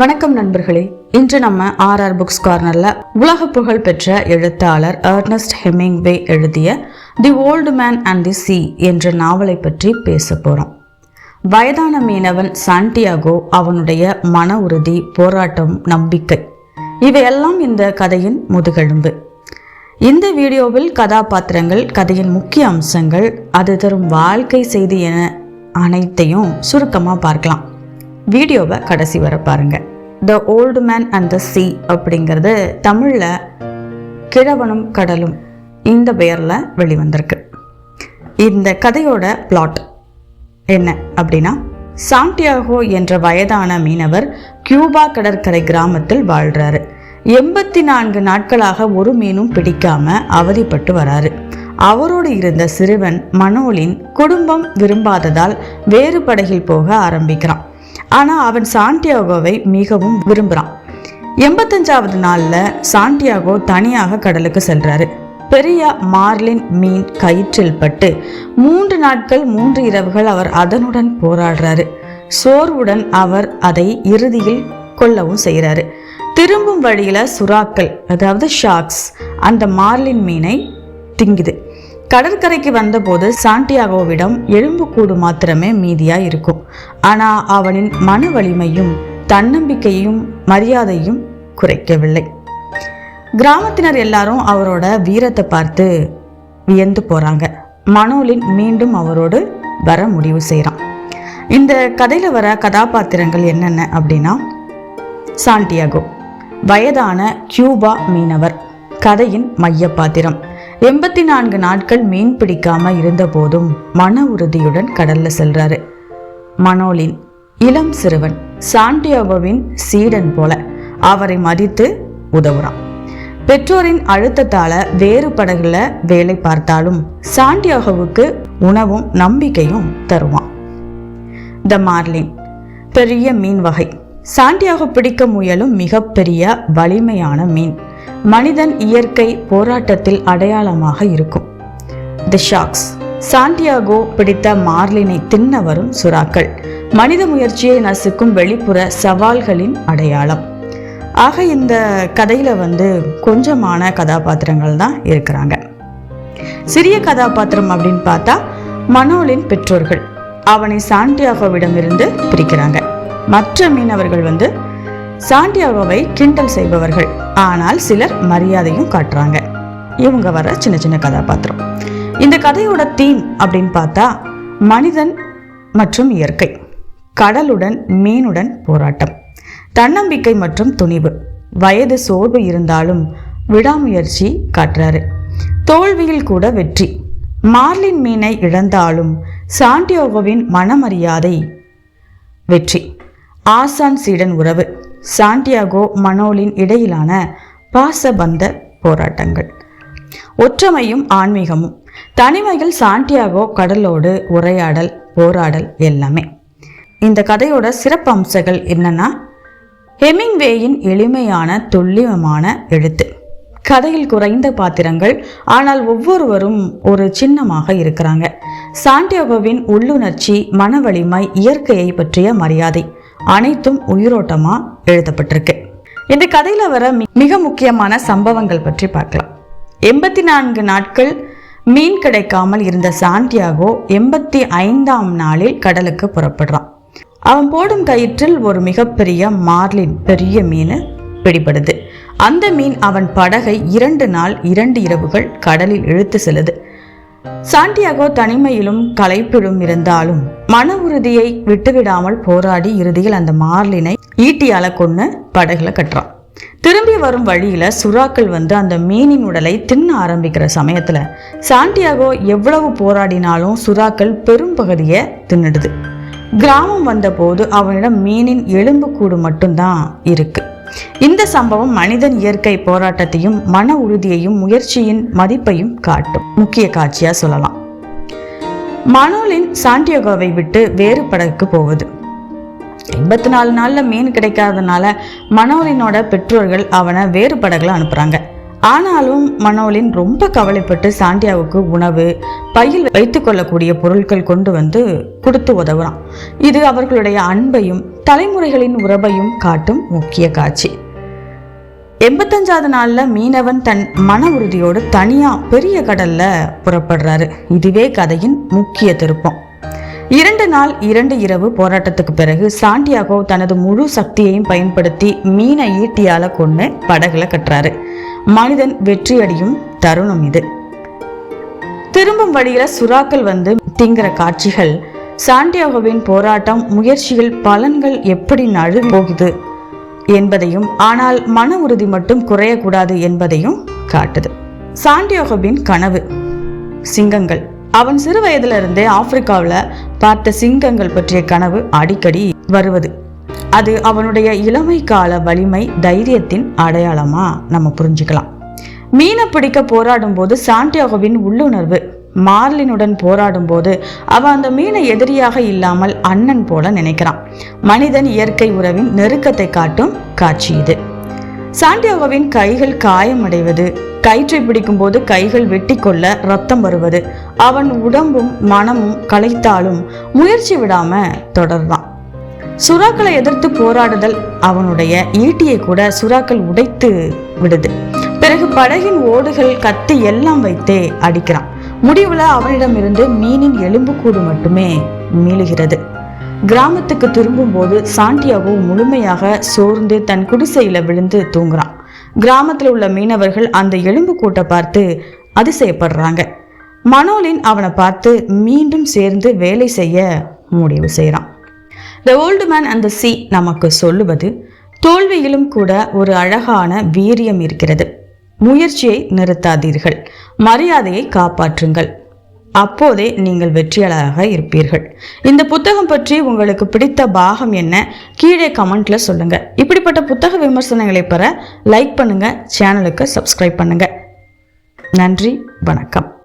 வணக்கம் நண்பர்களே. இன்று நம்ம ஆர்ஆர் புக்ஸ் கார்னர்ல உலக புகழ் பெற்ற எழுத்தாளர் எர்னஸ்ட் ஹெமிங்வே எழுதிய the old man and the sea என்ற நாவலை பற்றி பேச போறோம். வயதான மீனவன் சாண்டியாகோ அவனுடைய மன உறுதி போராட்டம் நம்பிக்கை இவையெல்லாம் இந்த கதையின் முதுகெலும்பு. இந்த வீடியோவில் கதாபாத்திரங்கள் கதையின் முக்கிய அம்சங்கள் அது தரும் வாழ்க்கை செய்தி என அனைத்தையும் சுருக்கமாக பார்க்கலாம். வீடியோவை கடைசி வர பாருங்க. The old man and the sea அப்படிங்கிறது தமிழில் கிழவனும் கடலும் இந்த பெயரில் வெளிவந்திருக்கு. இந்த கதையோட பிளாட் என்ன அப்படின்னா சாண்டியாகோ என்ற வயதான மீனவர் கியூபா கடற்கரை கிராமத்தில் வாழ்கிறாரு எண்பத்தி நான்கு நாட்களாக ஒரு மீனும் பிடிக்காம அவதிப்பட்டு வராரு. அவரோடு இருந்த சிறுவன் மனோலின் குடும்பம் விரும்பாததால் வேறு படகில் போக ஆரம்பிக்கிறான். ஆனால் அவன் சாண்டியாகோவை மிகவும் விரும்புகிறான் எண்பத்தஞ்சாவது நாளில் சாண்டியாகோ தனியாக கடலுக்கு செல்கிறாரு பெரிய மார்லின் மீன் கயிற்றில் பட்டு மூன்று நாட்கள் மூன்று இரவுகள் அவர் அதனுடன் போராடுறாரு. சோர்வுடன் அவர் அதை இறுதியில் கொல்லவும் செய்கிறாரு திரும்பும் வழியில் சுறாக்கள் அதாவது ஷார்க்ஸ் அந்த மார்லின் மீனை திங்குது. கடற்கரைக்கு வந்தபோது சாண்டியாகோவிடம் எலும்புக்கூடு மாத்திரமே மீதியா இருக்கும் ஆனா அவனின் மன வலிமையும் தன்னம்பிக்கையும் மரியாதையும் குறைக்கவில்லை. கிராமத்தினர் எல்லாரும் அவரோட வீரத்தை பார்த்து வியந்து போறாங்க. மனோலின் மீண்டும் அவரோடு வர முடிவு செய்கிறான் இந்த கதையில வர கதாபாத்திரங்கள் என்னென்ன அப்படின்னா சாண்டியாகோ வயதான கியூபா மீனவர் கதையின் மைய பாத்திரம். எண்பத்தி நான்கு நாட்கள் மீன் பிடிக்காம இருந்த போதும் மன உறுதியுடன் கடல்ல செல்றாரு. மனோலின் இளம் சிறுவன் சாண்டியாகோவின் சீடன் போல அவரை மதித்து உதவுறான். பெற்றோரின் அழுத்தத்தால வேறு படகுல வேலை பார்த்தாலும் சாண்டியாகோவுக்கு உணவும் நம்பிக்கையும் தருவான். த மார்லின் பெரிய மீன் வகை. சாண்டியாகோ பிடிக்க முயலும் மிகப்பெரிய வலிமையான மீன். மனிதன் இயற்கை போராட்டத்தில் அடையாளமாக இருக்கும். தி ஷாக்ஸ் சாண்டியாகோ பிடித்த மார்லினை தின்ன வரும் சுறாக்கள். மனித முயற்சியை நசுக்கும் வெளிப்புற சவால்களின் அடையாளம். ஆக இந்த கதையில் வந்து கொஞ்சமான கதாபாத்திரங்கள் தான் இருக்கிறாங்க. சிறிய கதாபாத்திரம் அப்படின்னு பார்த்தா மனோலின் பெற்றோர்கள். அவனை சாண்டியாகோவிடமிருந்து பிரிக்கிறாங்க. மற்ற மீனவர்கள் வந்து சாண்டியாகோவை கிண்டல் செய்பவர்கள். ஆனால் சிலர் மரியாதையும் காட்டுறாங்க. இவங்க வர சின்ன சின்ன கதாபாத்திரம். இந்த கதையோட தீம் அப்படின்னு பார்த்தா மனிதன் மற்றும் இயற்கை கடலுடன் மீனுடன் போராட்டம் தன்னம்பிக்கை மற்றும் துணிவு வயது சோர்வு இருந்தாலும் விடாமுயற்சி காட்டுறாரு. தோல்வியில் கூட வெற்றி மார்லின் மீனை இழந்தாலும் சாண்டியோகோவின் மனமரியாதை வெற்றி ஆசான் சீடன் உறவு சாண்டியாகோ மனோலின் இடையிலான பாசபந்த போராட்டங்கள். ஒற்றுமையும் ஆன்மீகமும். தனிமையில் சாண்டியாகோ கடலோடு உரையாடல் போராடல் எல்லாமே. இந்த கதையோட சிறப்பு அம்சங்கள் என்னன்னா ஹெமிங்வேயின் எளிமையான துல்லியமான எழுத்து. கதையில் குறைந்த பாத்திரங்கள் ஆனால் ஒவ்வொருவரும் ஒரு சின்னமாக இருக்கிறாங்க. சாண்டியாகோவின் உள்ளுணர்ச்சி மன வலிமை இயற்கையை பற்றிய மரியாதை அனைத்தும் உயிரோட்டமா எழுதப்பட்டிருக்கு. இந்த கதையில வர மிக முக்கியமான சம்பவங்கள் பற்றி பார்க்கலாம். எண்பத்தி நான்கு நாட்கள் மீன் கிடைக்காமல் இருந்த சாண்டியாகோ எண்பத்தி ஐந்தாம் நாளில் கடலுக்கு புறப்படுறான். அவன் போடும் கயிற்றில் ஒரு மிகப்பெரிய மார்லின் பெரிய மீன் பிடிபடுது. அந்த மீன் அவன் படகை இரண்டு நாள் இரண்டு இரவுகள் கடலில் இழுத்து செல்லுது. சாண்டியாகோ தனிமையிலும் களைப்பிலும் இருந்தாலும் மன உறுதியை விட்டுவிடாமல் போராடி இறுதியில் அந்த மார்லினை ஈட்டியால கொண்டு படகுல கட்டுறான். திரும்பி வரும் வழியில சுறாக்கள் வந்து அந்த மீனின் உடலை தின்ன ஆரம்பிக்கிற சமயத்துல சாண்டியாகோ எவ்வளவு போராடினாலும் சுறாக்கள் பெரும் பகுதியை தின்னுடுது. கிராமம் வந்தபோது அவனிடம் மீனின் எலும்பு கூடு மட்டும்தான் இருக்கு. இந்த சம்பவம் மனிதன் இயற்கை போராட்டத்தையும் மன உறுதியையும் முயற்சியின் மதிப்பையும் காட்டும். முக்கிய காட்சியா சொல்லலாம். மனோலின் சாண்டியோகோவை விட்டு வேறு படகுக்கு போகுது எண்பத்தி நாலு நாள்ல மீன் கிடைக்காதனால மனோலினோட பெற்றோர்கள் அவனை வேறு படகுல அனுப்புறாங்க. ஆனாலும் மனோலின் ரொம்ப கவலைப்பட்டு சாண்டியாவுக்கு உணவு பையில் வைத்துக்கொள்ளக்கூடிய பொருட்கள் கொண்டு வந்து கொடுத்து உதவுறான். இது அவர்களுடைய அன்பையும் தலைமுறைகளின் உறவையும் காட்டும் முக்கிய காட்சி. எண்பத்தஞ்சாவது நாளில் மீனவன் தன் மன உறுதியோடு தனியாக பெரிய கடலில் புறப்படுறாரு. இதுவே கதையின் முக்கிய திருப்பம். இரண்டு நாள் இரண்டு இரவு போராட்டத்துக்கு பிறகு சாண்டியாகோ தனது முழு சக்தியையும் பயன்படுத்தி மீனை ஈட்டியால கொண்டு படகுல கட்டுறாரு. மனிதன் வெற்றியடையும் தருணம் இது. திரும்பும் வழியில சுறாக்கள் வந்து திங்கிற காட்சிகள் சாண்டியாகோவின் போராட்டம் முயற்சிகள் பலன்கள் எப்படி நழு போகுது என்பதையும் ஆனால் மன உறுதி மட்டும் குறையக்கூடாது என்பதையும் காட்டுது. சாண்டியோகோவின் கனவு சிங்கங்கள். அவன் சிறு வயதிலிருந்தே ஆப்பிரிக்காவில் பார்த்த சிங்கங்கள் பற்றிய கனவு அடிக்கடி வருவது. அது அவனுடைய இளமை கால வலிமை தைரியத்தின் அடையாளமா? நம்ம புரிஞ்சுக்கலாம். மீனை பிடிக்க போராடும் போது சாண்டியாகோவின் உள்ளுணர்வு மார்லினுடன் போராடும் போது அவன் அந்த மீனை எதிரியாக இல்லாமல் அண்ணன் போல நினைக்கிறான். மனிதன் இயற்கை உறவின் நெருக்கத்தை காட்டும் காட்சி இது. சாண்டியாகோவின் கைகள் காயமடைவது கயிற்றை பிடிக்கும் போது கைகள் வெட்டி கொள்ள ரத்தம் வருவது அவன் உடம்பும் மனமும் களைத்தாலும் முயற்சி விடாம தொடர்வான் சுறாக்களை எதிர்த்து போராடுதல் அவனுடைய ஈட்டியை கூட சுறாக்கள் உடைத்து விடுது. பிறகு படகின் ஓடுகள் கத்தி எல்லாம் வைத்தே அடிக்கிறான். முடிவுல அவனிடமிருந்து மீனின் எலும்புக்கூடு மட்டுமே மீளுகிறது. கிராமத்துக்கு திரும்பும்போது சாண்டியாகோ முழுமையாக சோர்ந்து தன் குடிசையில விழுந்து தூங்குறான். கிராமத்தில் உள்ள மீனவர்கள் அந்த எலும்பு கூட்டை பார்த்து அதிசயப்படுறாங்க. மனோலின் அவனை பார்த்து மீண்டும் சேர்ந்து வேலை செய்ய முடிவு செய்கிறான் த ஓல்டு மேன் அந்த சி நமக்கு சொல்லுவது தோல்வியிலும் கூட ஒரு அழகான வீரியம் இருக்கிறது. முயற்சியை நிறுத்தாதீர்கள். மரியாதையை காப்பாற்றுங்கள். அப்போதே நீங்கள் வெற்றியாளராக இருப்பீர்கள். இந்த புத்தகம் பற்றி உங்களுக்கு பிடித்த பாகம் என்ன? கீழே கமெண்ட்ல சொல்லுங்க. இப்படிப்பட்ட புத்தக விமர்சனங்களை பெற லைக் பண்ணுங்க. சேனலுக்கு சப்ஸ்கிரைப் பண்ணுங்க. நன்றி வணக்கம்.